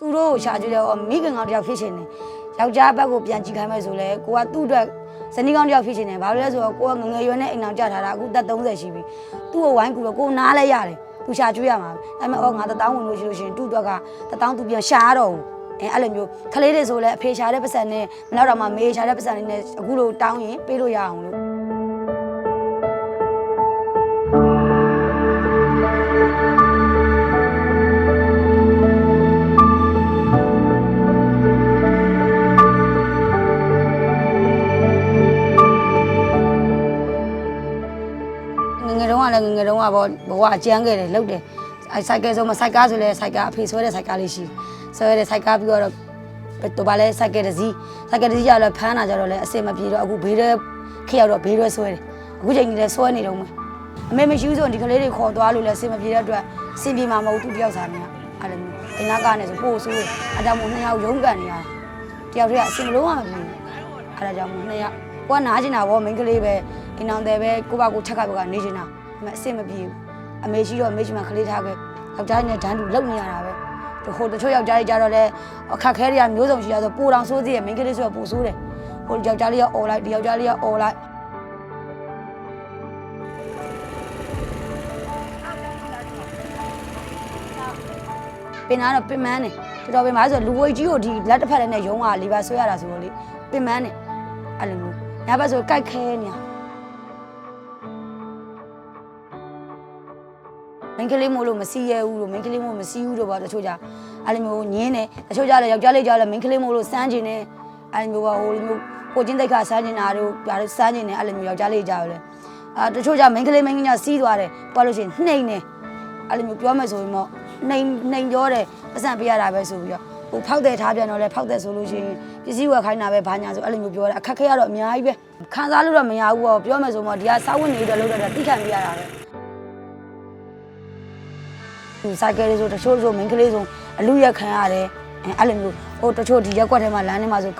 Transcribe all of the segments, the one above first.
သူတို့ကိုရှာကြည့်တော့မိခင်ကောင်တယောက်ဖြစ်ရှင်နေယောက်ျားဘက်ကိုပြန်ကြည့်ခိုင်းမယ်ဆိုလဲကိုကသူ့အတွက်ဇနီးကောင်တယောက်ဖြစ်ရှင်နေဘာလို့လဲဆိုတော့ကိုကငငယ်ရွယ်နဲ့အိမ်အောင်ကြထားတာအခုသက်30ရှိပြီသူ့ကိုဝိုင်းကူတော့ကိုနားလဲရတယ်သူရှာကျွေးရမှာဒါပေမဲ့အော်ငါတထောင်းဝင်လို့ရှိလို့ရှိရင်သူ့အတွက်ကတထောင်းသူပြန်ရှာရတော့ဘူးအဲအဲ့လိုမျိုးခလေးတွေဆိုလဲအဖေရှာတဲ့ပတ်စံနဲ့မလောက်တော့မှမေးရှာတဲ့ပတ်စံလေးနဲ့အခုလိုတောင်းရင်ပေးလို့ရအောင်လို့ ငယ်ငယ်တုန်းကလည်းငယ်ငယ်တုန်းကပေါ့ဘဝအကျန်းခဲ့တယ်လှုပ်တယ်အဲစိုက်ကယ်ဆိုမှစိုက်ကားဆိုလဲစိုက်ကားအဖေဆွဲတဲ့စိုက်ကားလေးရှိဆွဲတဲ့စိုက်ကားပြီးတော့တော့ဗာလဲစိုက်ကယ်တစ်စီးစိုက်ကယ်တစ်စီးကျတော့ဖမ်းလာကြတော့လဲအစင်မပြေတော့အခုဘေးရဲခရောက်တော့ဘေးရဲဆွဲတယ်အခုချိန်ကြီးလဲဆွဲနေတော့မယ်အမေမရှိဘူးဆိုရင်ဒီကလေးတွေခေါ်သွားလို့လဲအစင်မပြေတဲ့အတွက်အစင်ပြေမှာမဟုတ်သူတယောက်စားနေတာအဲ့လိုမျိုးအင်နာကနေဆိုပို့ဆိုးအတောင်မို့နှစ်ယောက်ရုံးကန်နေရတယောက်တည်းကအစင်မလုံးဝမပြေဘူးအဲ့ဒါကြောင့်မို့နှစ်ယောက်ကိုကနားကျင်တာဗောမိန်းကလေးပဲ အိမ်အောင်တယ်ပဲကိုပါကိုထက်ကဘကနေကျင်တာဒါပေမဲ့အစင်မပြေဘူးအမေရှိတော့အမေရှိမှကလေးထားခဲ့ယောက်ျားနဲ့ဒန်းတူလုံနေရတာပဲဟိုတချို့ယောက်ျားတွေကြတော့လဲအခက်ခဲတွေကမျိုးစုံရှိရဆိုပိုတောင်ဆိုးသေးတယ်မိန်းကလေးဆိုတော့ပိုဆိုးတယ်ဟိုယောက်ျားလေးကអော်လိုက်ဒီယောက်ျားလေးကអော်လိုက်ပင်နာတော့ပင်မန်းနေတော်တော်ပင်ပါဆိုလူဝေးကြီးကိုဒီလက်တစ်ဖက်နဲ့ရုံးကလီပါဆွဲရတာဆိုတော့လေပင်မန်းနေအဲ့လိုမျိုးညဘက်ဆိုကြိုက်ခဲနေ မင်းကလေးမို့လို့မစီးရဲဘူးလို့မင်းကလေးမို့မစီးဘူးလို့ပေါ့တချို့ကြအဲ့လိုမျိုးညင်းနေတချို့ကြလည်းယောက်ျားလေးကြလည်းမင်းကလေးမို့လို့စမ်းကျင်နေအဲ့လိုမျိုးကဟိုလိုမျိုးကိုချင်းတိတ်ခါစမ်းကျင်တာတို့ဒါတို့စမ်းကျင်နေအဲ့လိုမျိုးယောက်ျားလေးကြရလေအာတချို့ကြမင်းကလေးမင်းကညာစီးသွားတယ်ပေါ့လို့ရှိရင်နှိမ့်နေအဲ့လိုမျိုးပြောမယ်ဆိုရင်တော့နှိမ်နှိမ်ပြောတယ်ပတ်စံပေးရတာပဲဆိုပြီးတော့ဟိုဖောက်တယ်ထားပြန်တော့လဲဖောက်တယ်ဆိုလို့ရှိရင်ပစ္စည်းဝယ်ခိုင်းတာပဲဘာညာဆိုအဲ့လိုမျိုးပြောတယ်အခက်ခဲရတော့အများကြီးပဲခံစားလို့တော့မရဘူးပေါ့ပြောမယ်ဆိုတော့ဒီကစောက်ဝင်နေတော့လို့တော့တိခံပေးရတာပဲ ဒီစိုက်ကယ်လေးဆိုတချို့ဆိုမင်းကလေးဆိုအလူရက်ခံရတယ်အဲ့လိုမျိုးဟိုတချို့ဒီရက်ကွက်ထဲမှာလမ်းထဲမှာဆို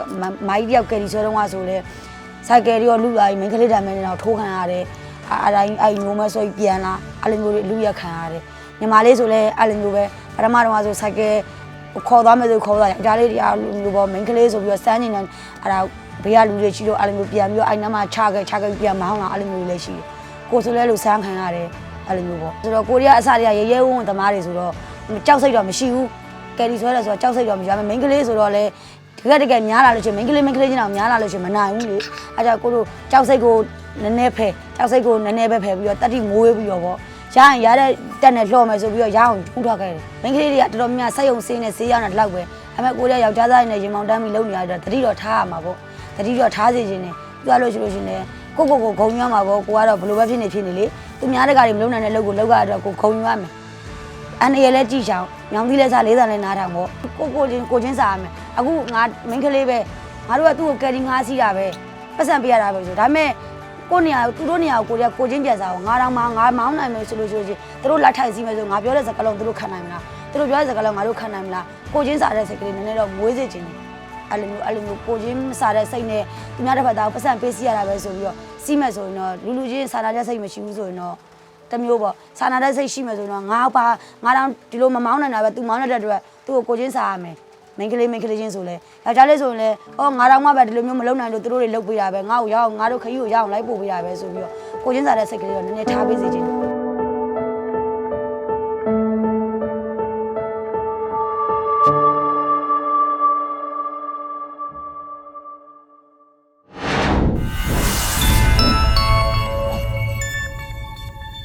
မိုင်းတယောက်ကယ်ရီဆွဲတော့ကဆိုလဲစိုက်ကယ်ရောလူလာရင်မင်းကလေးတံမင်းတော့ထိုးခံရတယ်အဲ့ဒါအဲ့မျိုးမဆိုပြန်လာအဲ့လိုမျိုးလူရက်ခံရတယ်ညီမလေးဆိုလဲအဲ့လိုမျိုးပဲပထမတော့ဆိုစိုက်ကယ်ခေါ်သွားမယ်ဆိုခေါ်သွားတယ်ဒါလေးတရားလူပေါ် main ကလေးဆိုပြီးတော့စမ်းနေတယ်အဲ့ဒါဘေးကလူတွေရှိလို့အဲ့လိုမျိုးပြန်ပြီးတော့အဲ့နားမှာခြားခဲ့ခြားခဲ့ပြန်မအောင်လာအဲ့လိုမျိုးလေးရှိတယ်ကိုဆိုလဲလို့စမ်းခံရတယ် အဲ့လိုမျိုးပေါ့ဆိုတော့ကိုရီးယားအစတွေကရဲရဲဝုန်းသမားတွေဆိုတော့ကြောက်စိတ်တော့မရှိဘူးကယ်ရီဆွဲတယ်ဆိုတော့ကြောက်စိတ်တော့မရှိဘူးဒါပေမဲ့ main ကလေးဆိုတော့လဲတကယ်တကယ်များလာလို့ရှိရင် main ကလေး main ကလေးချင်းအောင်များလာလို့ရှိရင်မနိုင်ဘူးလေအဲ့ဒါကိုတို့ကြောက်စိတ်ကိုနည်းနည်းဖယ်ကြောက်စိတ်ကိုနည်းနည်းပဲဖယ်ပြီးတော့တတိမိုးဝေးပြီးတော့ပေါ့ရရင်ရတဲ့တက်နဲ့လှော်မယ်ဆိုပြီးတော့ရအောင်ထူးထွက်ခဲ့တယ်။မိန်းကလေးတွေကတော်တော်များများဆက်ယုံစင်းနဲ့ဆေးရတဲ့လောက်ပဲ။အမေကိုရီးယားယောက်ျားသားတွေနဲ့ရင်မောင်တန်းပြီးလုံနေရတော့တတိတော့ထားရမှာပေါ့။တတိတော့ထားစီခြင်းနဲ့ပြောလို့ရှိလို့ရှိရင်ကိုကိုကိုဂုံညွှမ်းမှာပေါ့ကိုကတော့ဘလို့ပဲဖြစ်နေဖြစ်နေလေ။ သူများတကာတွေမလုံနိုင်တဲ့လုပ်ကိုလောက်ကတော့ကိုဂုံညွှမ်းမယ်။အန်ရလည်းကြည့်ချောင်းညောင်သီးလဲစားလေးစားလဲနားထောင်ပေါ့။ကိုကိုချင်းကိုချင်းစားရမယ်။အခုငါမိန်းကလေးပဲငါတို့ကသူ့ကိုကယ်ရီငါးစီးတာပဲ။ပတ်စံပေးရတာပဲဆိုဒါပေမဲ့ကိုနေရာသူတို့နေရာကိုကိုရီးယားကိုချင်းပြန်စားအောင်ငါတော့မှငါမောင်းနိုင်မယ်ဆိုလို့ရှိရင်သူတို့လက်ထိုက်စီမယ်ဆိုငါပြောတဲ့စကားလုံးသူတို့ခံနိုင်မလားသူတို့ပြောတဲ့စကားလုံးငါတို့ခံနိုင်မလားကိုချင်းစားတဲ့စိတ်ကလေးနည်းနည်းတော့မွေးစေချင်တယ်အဲ့လိုမျိုးအဲ့လိုမျိုးကိုချင်းမစားတဲ့စိတ်နဲ့သူများတစ်ဖက်သားကိုပတ်စံပေးစီရတာပဲဆိုပြီးတော့ စီးမယ်ဆိုရင်တော့လူလူချင်းစားနာတဲ့စိတ်မရှိဘူးဆိုရင်တော့တမျိုးပေါ့စာနာတဲ့စိတ်ရှိမယ်ဆိုရင်တော့ငါပါငါတော့ဒီလိုမမောင်းနိုင်တာပဲသူမောင်းတဲ့အတွက်သူ့ကိုကိုချင်းစားရမယ်မိန်းကလေးမိန်းကလေးချင်းဆိုလဲယောက်ျားလေးဆိုရင်လဲအော်ငါတော့မှပဲဒီလိုမျိုးမလုပ်နိုင်လို့သူတို့တွေလုပ်ပေးတာပဲငါ့ကိုရအောင်ငါတို့ခရီးကိုရအောင်လိုက်ပို့ပေးတာပဲဆိုပြီးတော့ကိုချင်းစားတဲ့စိတ်ကလေးတော့နည်းနည်းထားပေးစေချင်တယ်